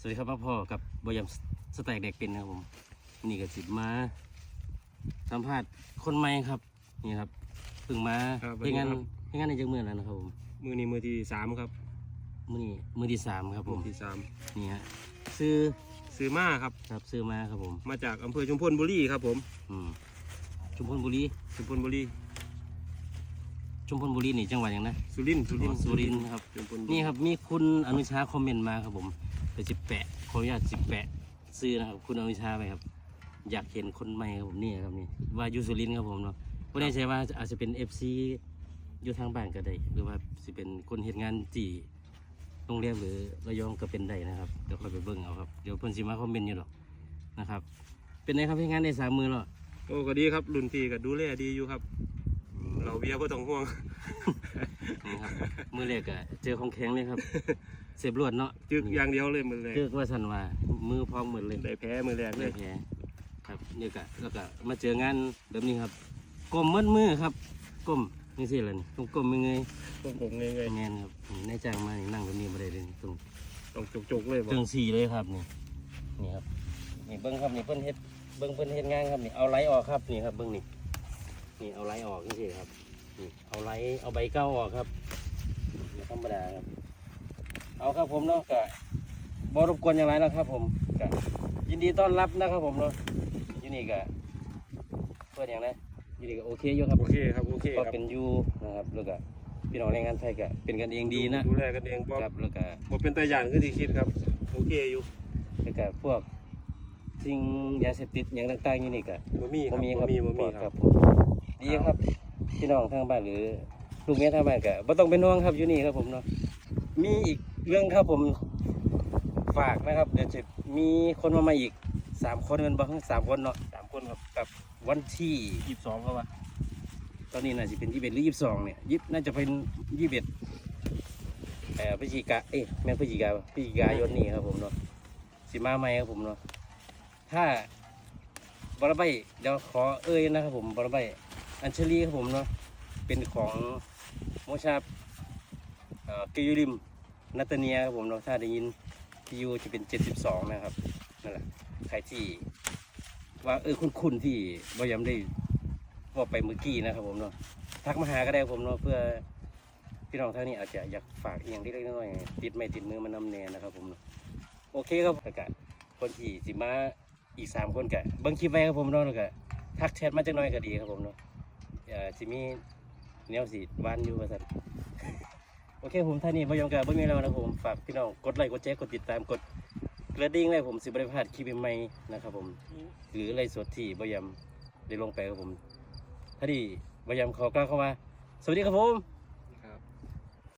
สวัสดีครับพ่อพ่อกับบอยมสแต็กเด็กเป็นนะครับผม นี่ก็สิบมาสัมภาษณ์คนใหม่ครับ นี่ครับเพิ่งมาครับสวัสเฮ็ดีดงานครับเฮ็ดงานในจังเมืองแล้วนะครับผมมือนี้มือที่สามครับมื้อนี้มื้อที่สามครับผมือมที่สามนี่ฮะซื้อซื้อมาครับ ครับซื้อมาครับผมมาจากอำเภอชุมพลบุรีครับผมอืมชุมพลบุรีชุมพลบุรีชุมพลบุรีนี่จังหวัดหยังนะสุรินทร์สุรินทอ๋ร์อสุรินทร์ครับ ชุมพลนี่ครับมีคุณอนุชาคอมเมนต์มาครับผม เดี๋ยวจะแปะขออนุญาตสิบแปะซื้อนะครับคุณอนุชาไปครับ อยากเห็นคนใหม่ครับผมนี่ครับนี่ว่ายูสุรินทร์ครับผมเนาะไม่แน่ใจว่าอาจจะเป็น FC อยู่ทางบ้านก็ได้ หรือว่าสิเป็นคนเห็นงานจีโรงเรียนหรือระยองก็เป็นได้นะครับเดี๋ยวค่อยไปเบิ่งเอาครับเดี๋ยวเพิ่นสิมาคอมเมนต์อยู่หรอกนะครับ เป็นไงครับเฮ็ดงานในสามมือแล้วโอ้ก็ดีครับรุ่นพี่ก็ดูแลดีอยู่ครับ เราเบียร์ก็ต้องห่วงนี่ครับมือแรกก็เจอของแข็งเลยครับ เสียบลวดเนาะจึกอย่างเดียวเลยมือเลยเจอว่าสันว่ามือพร้อมหมดเลยได้แพ้มือแรกเลไม่ยแพ้ครับนี่ก็แล้วก็มาเจองานแบบนี้ครับก้มมืดมือครับก้มนี่สิล่ะนี่ต้องก้มมือเงยผมผมเงยแงนครับนี่นายจ้างมานี่นั่งแบบนี้มาได้เลยนี่ตรง ๆต้องจุกๆเลยบอกเติงสี่เลยครับนี่นี่ครับนี่เบิ้งครับนี่เพิ่นเฮ็ดเบิ้งเพิ่นเฮ็ดงานครับนี่เอาไหลออกครับนี่ครับเบิ้งนี่ นี่เอาไหลออกนี่สิครับนี่เอาไหลเอาใบเก้าออกครับนี่ธรรมดาครับ เอาครับผมเนาะก็บรบกวนอย่างไรแล้วครับ ผมก็ยินดีต้อนรับนะครับผมเนาะอยู่นี่ก็เพื่อนอย่างไรอยู่นี่ก็โอเคอยู่ครับโอเคครับโอเคก็ครับเป็นอยูนะครับแล้วก็พี่น้องแรงงานไทยก็เป็นกันเองดีนะดูแลกันเองบ่ครับแล้วก็บ่เป็นตัวอย่างคือที่คิดครับโอเคอยู่แล้วก็พวกสิ่งยาเสพติดอย่างต่างๆอยู่นี่ก็บ่มีคบ่รับมีบ่ครับมีบ่มีปลอดคครัรับบผม ดีครับพี่น้องทางบ้านหรือลูกเมียทางบ้านก็บ่ต้องเป็นห่วงครับอยู่นี่ครับผมเนาะมีอีกเรื่องครับผมฝากนะครับเดี๋ยวจะมีคนมาใหม่อีกสามคนเป็นบ้างสามคนเนาะสามคนครับกับวันที่ยี่สิบสองครับว่าตอนนี้น่าจะเป็นยี่สิบเอ็ดหรือยี่สิบสองเนี่ยยิบน่าจะเป็นยี่สิบเอ็ดเอ่อพฤศจิกาเอ๊ะแม่นพฤศจิกาพฤศจิกายนนี้ครับผมเนาะสิมาใหม่ครับผมเนาะถ้าบอระใบเดี๋ยวขอเอ่ยนะครับผมบอระใบ อัญเชลีครับผมเนาะเป็นของโมชาเกิยูริมนัตเตเนียครับผมเนาะถ้าได้ยินพียูจะเป็น 72 นะครับนั่นแหละใครที่ว่าเออคุณคุณที่บอยำได้บอกไปเมื่อกี้นะครับผมเนาะทักมาหาก็ได้ครับผมเนาะเพื่อพี่น้องท่านนี้อาจจะอยากฝากอย่างเล็กๆน้อยๆติดไม่ติดมือมันนำแนนะครับผมเนาะโอเคครับกาศคนที่สิมาอีกสามคนกะเบิ้งคลิปไว้ครับผมเนาะแล้วก็ทักแชทมาจักหน่อยก็ดีครับผมเนาะ เอ่อสิมีแนวสีวานอยู่ว่าซั่นโอเคผมท่านี้พยองกับ่มีแล้วนะครับผมฝากพี่น้องกดไลค์กดแชร์กดติดตามกดกระดิ่งไว้ผมสิบ่ได้พลาดคลิปใหม่ๆนะครับผมหรือไลฟ์สดที่บ่ยำได้ลงไปครับผมท่านี้บ่ยำขอกล่าวเข้ามาสวัสดีครับผม